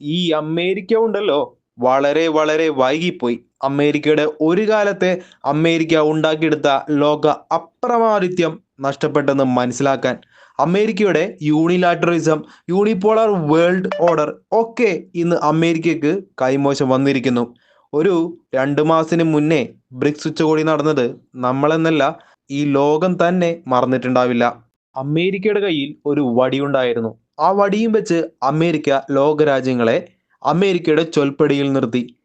ഈ അമേരിക്ക ഉണ്ടല്ലോ വളരെ വളരെ വൈകിപ്പോയി. അമേരിക്കയുടെ ഒരു കാലത്തെ അമേരിക്ക ഉണ്ടാക്കിയെടുത്ത ലോക അപ്രമാദിത്യം നഷ്ടപ്പെട്ടെന്ന് മനസ്സിലാക്കാൻ അമേരിക്കയുടെ യൂണിലാറ്ററിസം യൂണിപോളർ വേൾഡ് ഓർഡർ ഒക്കെ ഇന്ന് അമേരിക്കയ്ക്ക് കൈമോശം വന്നിരിക്കുന്നു. ഒരു രണ്ട് മാസത്തിന് മുന്നേ ബ്രിക്സ് ഉച്ചകോടി നടന്നത് നമ്മളെന്നല്ല ഈ ലോകം തന്നെ മറന്നിട്ടുണ്ടാവില്ല. അമേരിക്കയുടെ കയ്യിൽ ഒരു വടിയുണ്ടായിരുന്നു ആ വടിയും വെച്ച് അമേരിക്ക ലോകരാജ്യങ്ങളെ അമേരിക്കയുടെ ചൊൽപ്പടിയിൽ നിർത്തി.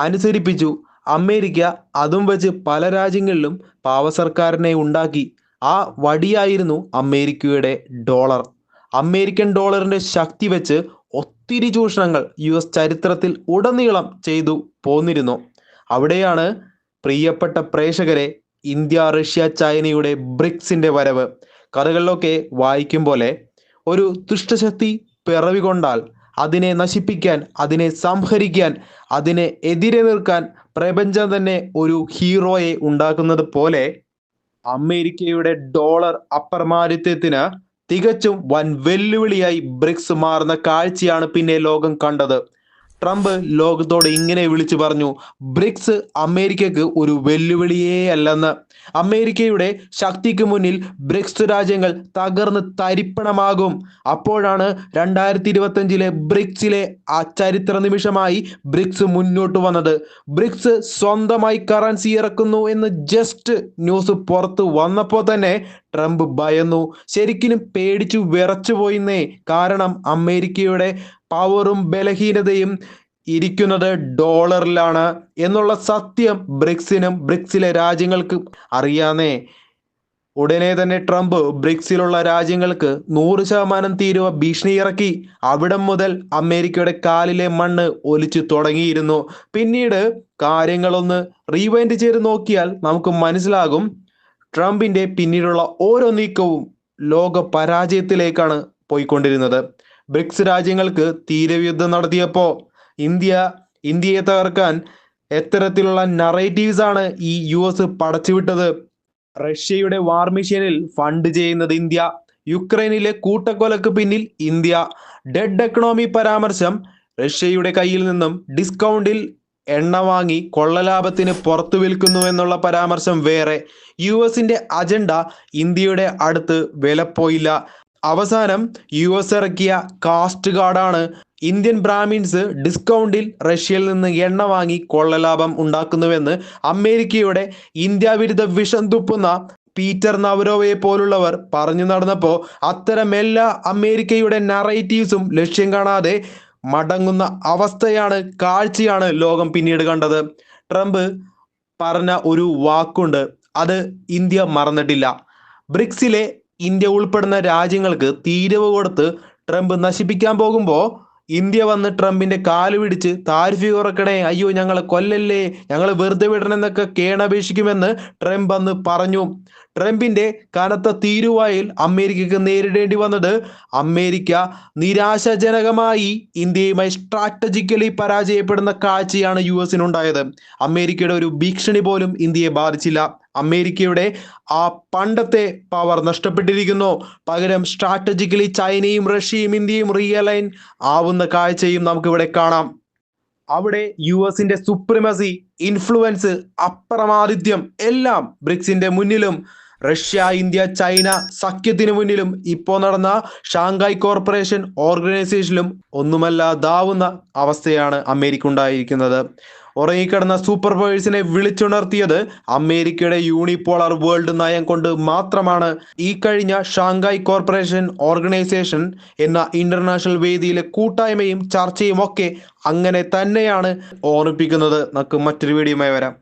അനുസരിപ്പിച്ചു. അമേരിക്ക അതും വെച്ച് പല രാജ്യങ്ങളിലും പാവസർക്കാരിനെ ഉണ്ടാക്കി. ആ വടിയായിരുന്നു അമേരിക്കയുടെ ഡോളർ. അമേരിക്കൻ ഡോളറിന്റെ ശക്തി വെച്ച് ഒത്തിരി ചൂഷണങ്ങൾ യു എസ് ചരിത്രത്തിൽ ഉടനീളം ചെയ്തു പോന്നിരുന്നു. അവിടെയാണ് പ്രിയപ്പെട്ട പ്രേക്ഷകരെ ഇന്ത്യ റഷ്യ ചൈനയുടെ ബ്രിക്സിന്റെ വരവ്. കഥകളിലൊക്കെ വായിക്കും പോലെ ഒരു ദുഷ്ടശക്തി പിറവികൊണ്ടാൽ അതിനെ നശിപ്പിക്കാൻ അതിനെ സംഹരിക്കാൻ അതിനെ എതിരെ നിൽക്കാൻ പ്രപഞ്ചം തന്നെ ഒരു ഹീറോയെ ഉണ്ടാക്കുന്നത് പോലെ അമേരിക്കയുടെ ഡോളർ അപ്രമാദിത്വത്തിന് തികച്ചും വൻ വെല്ലുവിളിയായി ബ്രിക്സ് മാറുന്ന കാഴ്ചയാണ് പിന്നെ ലോകം കണ്ടത്. ട്രംപ് ലോകത്തോട് ഇങ്ങനെ വിളിച്ചു പറഞ്ഞു ബ്രിക്സ് അമേരിക്കക്ക് ഒരു വെല്ലുവിളിയേ അല്ലെന്ന്. അമേരിക്കയുടെ ശക്തിക്ക് മുന്നിൽ ബ്രിക്സ് രാജ്യങ്ങൾ തകർന്ന് തരിപ്പണമാകും. അപ്പോഴാണ് രണ്ടായിരത്തി ഇരുപത്തഞ്ചിലെ ബ്രിക്സിലെ ആ ചരിത്ര നിമിഷമായി ബ്രിക്സ് മുന്നോട്ട് വന്നത്. ബ്രിക്സ് സ്വന്തമായി കറൻസി ഇറക്കുന്നു എന്ന് ജസ്റ്റ് ന്യൂസ് പുറത്ത് വന്നപ്പോൾ തന്നെ ട്രംപ് ഭയന്നു. ശരിക്കും പേടിച്ചു വിറച്ചു പോയിന്നേ. കാരണം അമേരിക്കയുടെ പവറും ബലഹീനതയും ഇരിക്കുന്നത് ഡോളറിലാണ് എന്നുള്ള സത്യം ബ്രിക്സിനും ബ്രിക്സിലെ രാജ്യങ്ങൾക്ക് അറിയാന്നേ. ഉടനെ തന്നെ ട്രംപ് ബ്രിക്സിലുള്ള രാജ്യങ്ങൾക്ക് നൂറ് ശതമാനം തീരുവ ഭീഷണി ഇറക്കി അവിടം മുതൽ അമേരിക്കയുടെ കാലിലെ മണ്ണ് ഒലിച്ചു തുടങ്ങിയിരുന്നു. പിന്നീട് കാര്യങ്ങളൊന്ന് റീവൈൻഡ് ചെയ്ത് നോക്കിയാൽ നമുക്ക് മനസ്സിലാകും. ട്രംപിന്റെ പിന്നീടുള്ള ഓരോ നീക്കവും ലോക പരാജയത്തിലേക്കാണ് പോയിക്കൊണ്ടിരുന്നത്. ബ്രിക്സ് രാജ്യങ്ങൾക്ക് തീരയുദ്ധം നടത്തിയപ്പോൾ ഇന്ത്യ ഇന്ത്യയെ തകർക്കാൻ എത്തരത്തിലുള്ള നറേറ്റീവ്സ് ആണ് ഈ യു എസ് പടച്ചുവിട്ടത്. റഷ്യയുടെ വാർ ഫണ്ട് ചെയ്യുന്നത് ഇന്ത്യ. യുക്രൈനിലെ കൂട്ടക്കൊലക്ക് പിന്നിൽ ഇന്ത്യ. ഡെഡ് എക്കണോമി പരാമർശം റഷ്യയുടെ കയ്യിൽ നിന്നും ഡിസ്കൗണ്ടിൽ എണ്ണ വാങ്ങി കൊള്ളലാഭത്തിന് പുറത്തു വിൽക്കുന്നു എന്നുള്ള പരാമർശം വേറെ. യു എസിന്റെ അജണ്ട ഇന്ത്യയുടെ അടുത്ത് വിലപ്പോയില്ല അവസാനം യു എസ് ഇറക്കിയ കാസ്റ്റ് കാർഡാണ്. ഇന്ത്യൻ ബ്രാഹ്മിൻസ് ഡിസ്കൗണ്ടിൽ റഷ്യയിൽ നിന്ന് എണ്ണ വാങ്ങി കൊള്ളലാഭം ഉണ്ടാക്കുന്നുവെന്ന് അമേരിക്കയുടെ ഇന്ത്യ വിരുദ്ധ വിഷം തുപ്പുന്ന പീറ്റർ നവരോവയെ പോലുള്ളവർ പറഞ്ഞു നടന്നപ്പോൾ അത്തരം എല്ലാ അമേരിക്കയുടെ നറേറ്റീവ്സും ലക്ഷ്യം കാണാതെ മടങ്ങുന്ന അവസ്ഥയാണ് കാഴ്ചയാണ് ലോകം പിന്നീട് കണ്ടത്. ട്രംപ് പറഞ്ഞ ഒരു വാക്കുണ്ട് അത് ഇന്ത്യ മറന്നിട്ടില്ല. ബ്രിക്സിലെ ഇന്ത്യ ഉൾപ്പെടുന്ന രാജ്യങ്ങൾക്ക് തീരവ് കൊടുത്ത് ട്രംപ് നശിപ്പിക്കാൻ പോകുമ്പോൾ ഇന്ത്യ വന്ന് ട്രംപിന്റെ കാൽ പിടിച്ച് താരിഫ് കുറക്കണേ അയ്യോ ഞങ്ങളെ കൊല്ലല്ലേ ഞങ്ങൾ വെറുതെ വിടണമെന്നൊക്കെ കേണപേക്ഷിക്കുമെന്ന് ട്രംപ് അന്ന് പറഞ്ഞു. ട്രംപിന്റെ കനത്ത തീരുവായിൽ അമേരിക്കക്ക് നേരിടേണ്ടി വന്നത് അമേരിക്ക നിരാശാജനകമായി ഇന്ത്യയുമായി സ്ട്രാറ്റജിക്കലി പരാജയപ്പെടുന്ന കാഴ്ചയാണ് യു എസിനുണ്ടായത് അമേരിക്കയുടെ ഒരു ഭീഷണി പോലും ഇന്ത്യയെ ബാധിച്ചില്ല. അമേരിക്കയുടെ ആ പണ്ടത്തെ പവർ നഷ്ടപ്പെട്ടിരിക്കുന്നു. പകരം സ്ട്രാറ്റജിക്കലി ചൈനയും റഷ്യയും ഇന്ത്യയും റിയലൈൻ ആവുന്ന കാഴ്ചയും നമുക്കിവിടെ കാണാം. അവിടെ യു എസിന്റെ സുപ്രിമസി ഇൻഫ്ലുവൻസ് അപ്രമാദിത്യം എല്ലാം ബ്രിക്സിന്റെ മുന്നിലും റഷ്യ ഇന്ത്യ ചൈന സഖ്യത്തിന് മുന്നിലും ഇപ്പോൾ നടന്ന ഷാങ്കായ് കോർപ്പറേഷൻ ഓർഗനൈസേഷനിലും ഒന്നുമല്ല ഒന്നുമല്ലാതാവുന്ന അവസ്ഥയാണ് അമേരിക്ക ഉണ്ടായിരിക്കുന്നത് ഉറങ്ങിക്കിടന്ന സൂപ്പർ പവേഴ്സിനെ വിളിച്ചുണർത്തിയത് അമേരിക്കയുടെ യൂണിപോളർ വേൾഡ് നയം കൊണ്ട് മാത്രമാണ്. ഈ കഴിഞ്ഞ ഷാങ്കായ് കോർപ്പറേഷൻ ഓർഗനൈസേഷൻ എന്ന ഇന്റർനാഷണൽ വേദിയിലെ കൂട്ടായ്മയും ചർച്ചയും ഒക്കെ അങ്ങനെ തന്നെയാണ് ഓർമ്മിപ്പിക്കുന്നത്. നമുക്ക് മറ്റൊരു വീഡിയോയുമായി വരാം.